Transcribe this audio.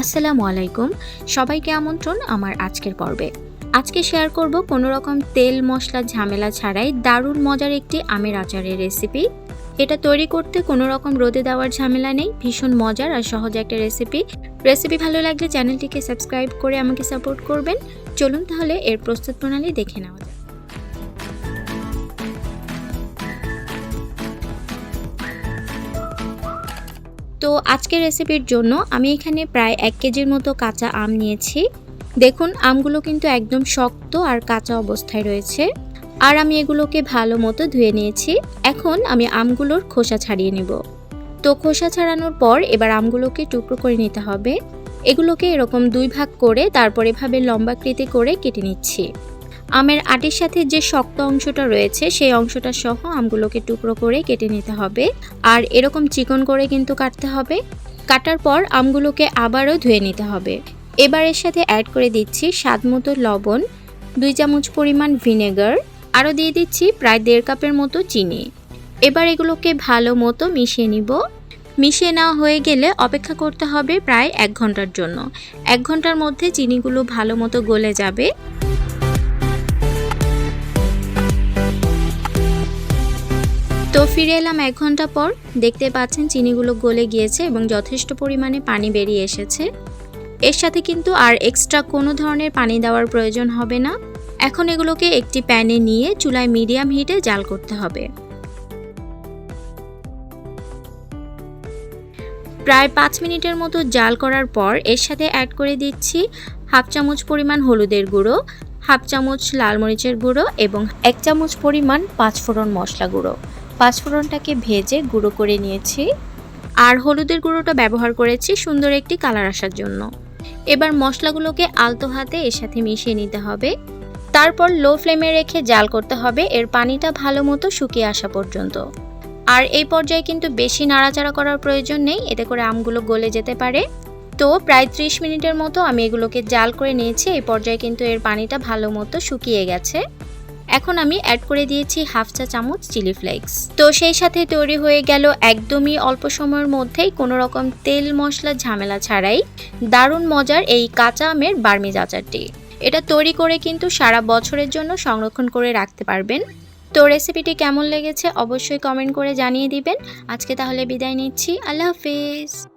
আসসালামু আলাইকুম। সবাইকে আমন্ত্রণ আমার আজকের পর্বে। আজকে শেয়ার করব কোনো রকম তেল মশলা ঝামেলা ছাড়াই দারুণ মজার একটি আমের আচারের রেসিপি এটা তৈরি করতে কোনো রকম রোদে দেওয়ার ঝামেলা নেই, ভীষণ মজার আর সহজ একটা রেসিপি রেসিপি ভালো লাগলে চ্যানেলটিকে সাবস্ক্রাইব করে আমাকে সাপোর্ট করবেন। চলুন তাহলে এর প্রস্তুত প্রণালী দেখে নেওয়া যাক। তো আজকের রেসিপির জন্য আমি এখানে প্রায় এক কেজির মতো কাঁচা আম নিয়েছি। দেখুন, আমগুলো কিন্তু একদম শক্ত আর কাঁচা অবস্থায় রয়েছে। আর আমি এগুলোকে ভালো মতো ধুয়ে নিয়েছি। এখন আমি আমগুলোর খোসা ছাড়িয়ে নেব। তো খোসা ছাড়ানোর পর এবার আমগুলোকে টুকরো করে নিতে হবে। এগুলোকে এরকম দুই ভাগ করে তারপর এভাবে লম্বাকৃতি করে কেটে নিচ্ছি। আমের আটির সাথে যে শক্ত অংশটা রয়েছে, সেই অংশটা সহ আমগুলোকে টুকরো করে কেটে নিতে হবে। আর এরকম চিকন করে কিন্তু কাটতে হবে। কাটার পর আমগুলোকে আবারও ধুয়ে নিতে হবে। এবার এর সাথে অ্যাড করে দিচ্ছি স্বাদ মতো লবণ, দুই চামচ পরিমাণ ভিনেগার আরও দিয়ে দিচ্ছি প্রায় দেড় কাপের মতো চিনি। এবার এগুলোকে ভালো মতো মিশিয়ে নিব। মিশিয়ে নেওয়া হয়ে গেলে অপেক্ষা করতে হবে প্রায় এক ঘণ্টার জন্য। এক ঘণ্টার মধ্যে চিনিগুলো ভালো মতো গলে যাবে। তো ফিরে এলাম এক ঘণ্টা পর। দেখতে পাচ্ছেন চিনিগুলো গলে গিয়েছে এবং যথেষ্ট পরিমাণে পানি বেরিয়ে এসেছে। এর সাথে কিন্তু আর এক্সট্রা কোনো ধরনের পানি দেওয়ার প্রয়োজন হবে না। এখন এগুলোকে একটি প্যানে নিয়ে চুলায় মিডিয়াম হিটে জাল করতে হবে। প্রায় পাঁচ মিনিটের মতো জাল করার পর এর সাথে অ্যাড করে দিচ্ছি হাফ চামচ পরিমাণ হলুদের গুঁড়ো, হাফ চামচ লাল মরিচের গুঁড়ো এবং এক চামচ পরিমাণ পাঁচফোড়ন মশলা গুঁড়ো। পাঁচফোড়নটাকে ভেজে গুঁড়ো করে নিয়েছি আর হলুদের গুঁড়োটা ব্যবহার করেছি সুন্দর একটি কালার আসার জন্য। এবার মশলাগুলোকে আলতো হাতে এর সাথে মিশিয়ে নিতে হবে। তারপর লো ফ্লেমে রেখে জাল করতে হবে, এর পানিটা ভালো মতো শুকিয়ে আসা পর্যন্ত। আর এই পর্যায়ে কিন্তু বেশি নাড়াচাড়া করার প্রয়োজন নেই, এতে করে আমগুলো গলে যেতে পারে। তো প্রায় ত্রিশ মিনিটের মতো আমি এগুলোকে জাল করে নিয়েছি, এই পর্যায়ে কিন্তু এর পানিটা ভালো মতো শুকিয়ে গেছে। এখন আমি অ্যাড করে দিয়েছি হাফ চা চামচ চিলি ফ্লেক্স তো সেই সাথে তৈরি হয়ে গেল একদমই অল্প সময়ের মধ্যেই কোনো রকম তেল মশলা ঝামেলা ছাড়াই দারুণ মজার এই কাঁচা আমের বার্মিজ আচারটি। এটা তৈরি করে কিন্তু সারা বছরের জন্য সংরক্ষণ করে রাখতে পারবেন। তো রেসিপিটি কেমন লেগেছে অবশ্যই কমেন্ট করে জানিয়ে দিবেন। আজকে তাহলে বিদায় নিচ্ছি। আল্লাহ হাফিজ।